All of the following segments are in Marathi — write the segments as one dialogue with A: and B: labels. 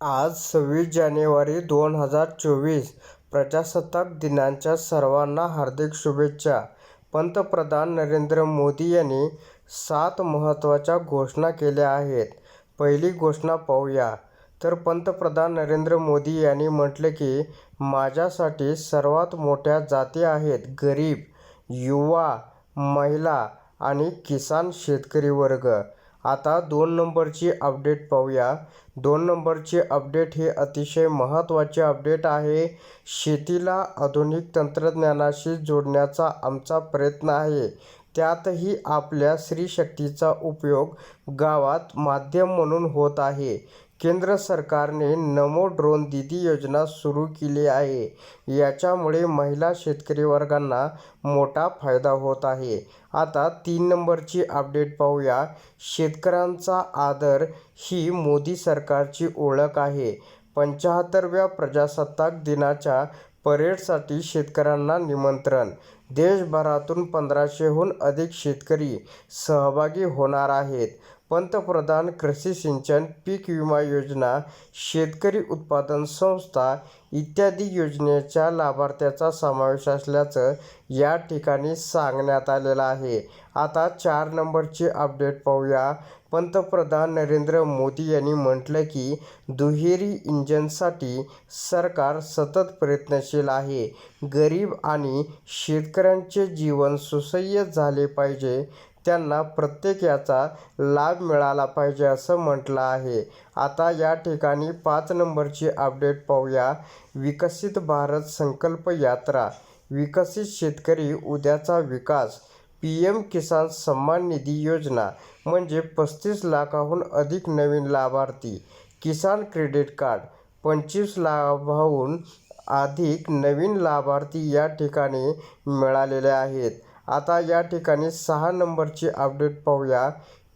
A: आज सव्वीस जानेवारी दोन हजार चोवीस प्रजासत्ताक दिनाच्या सर्वांना हार्दिक शुभेच्छा. पंतप्रधान नरेंद्र मोदी यांनी सात महत्त्वाच्या घोषणा केल्या आहेत. पहिली घोषणा पाहूया तर पंतप्रधान नरेंद्र मोदी यांनी म्हटलं की, माझ्यासाठी सर्वात मोठ्या जाती आहेत गरीब, युवा, महिला आणि किसान शेतकरी वर्ग. आता दोन नंबरची अपडेट पाहूया. दोन नंबरची अपडेट हे अतिशय महत्त्वाचे अपडेट आहे. शेतीला आधुनिक तंत्रज्ञानाशी जोडण्याचा आमचा प्रयत्न आहे. त्यातही आपल्या स्त्रीशक्तीचा उपयोग गावात माध्यम म्हणून होत आहे. केंद्र सरकारने नमो ड्रोन दीदी योजना सुरू केली आहे. याच्यामुळे महिला शेतकरी वर्गांना मोठा फायदा होत आहे. आता तीन नंबरची अपडेट पाहूया. शेतकऱ्यांचा आदर ही मोदी सरकारची ओळख आहे. पंचाहत्तरव्या प्रजासत्ताक दिनाच्या परेडसाठी शेतकऱ्यांना निमंत्रण. देशभरातून पंधराशेहून अधिक शेतकरी सहभागी होणार आहेत. पंतप्रधान कृषी सिंचन पीक विमा योजना, शेतकरी उत्पादन संस्था इत्यादी योजनेच्या लाभार्थ्यांचा समावेश असल्याचं या ठिकाणी सांगण्यात आलेलं आहे. आता चार नंबरची अपडेट पाहूया. पंतप्रधान नरेंद्र मोदी यांनी म्हटलं की, दुहेरी इंजिनसाठी सरकार सतत प्रयत्नशील आहे. गरीब आणि शेतकऱ्यांचे जीवन सुसह्य झाले पाहिजे, त्यांना प्रत्येक याचा लाभ मिळाला पाहिजे असं म्हटलं आहे. आता या ठिकाणी पाच नंबरची अपडेट पाहूया. विकसित भारत संकल्प यात्रा, विकसित शेतकरी उद्याचा विकास पी एम किसान सन्मान निधी योजना म्हणजे पस्तीस लाखाहून अधिक नवीन लाभार्थी. किसान क्रेडिट कार्ड, पंचवीस लाभाहून अधिक नवीन लाभार्थी या ठिकाणी मिळालेले आहेत. आता या ठिकाणी सहा नंबरची अपडेट पाहूया.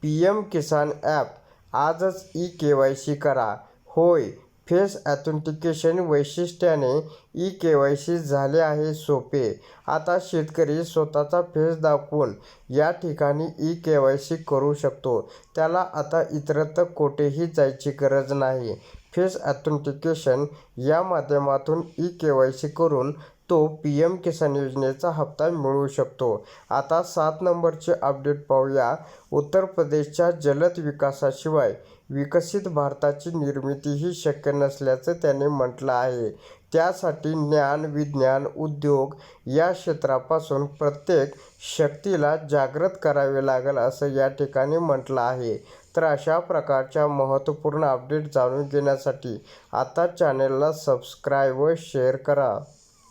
A: पी एम किसान ॲप, आजच ई के वाय सी करा. होय, फेस ॲथेंटिकेशन वैशिष्ट्याने ई के वाय सी झाले आहे सोपे. आता शेतकरी स्वतःचा फेस दाखवून या ठिकाणी ई के वाय सी करू शकतो. त्याला आता इतरत्र कोठेही जायची गरज नाही. फेस ॲथेंटिकेशन या माध्यमातून ई के वाय सी करून तो पी एम किसान योजनेचा हप्ता मिळवू शकतो. आता सात नंबरचे अपडेट पाहूया. उत्तर प्रदेशच्या जलद विकासाशिवाय विकसित भारताची निर्मितीही शक्य नसल्याचं त्याने म्हटलं आहे. त्यासाठी ज्ञान, विज्ञान, उद्योग या क्षेत्रापासून प्रत्येक शक्तीला जागृत करावे लागेल असं या ठिकाणी म्हटलं आहे. तर अशा प्रकारच्या महत्त्वपूर्ण अपडेट जाणून घेण्यासाठी आता चॅनेलला सबस्क्राईब व शेअर करा.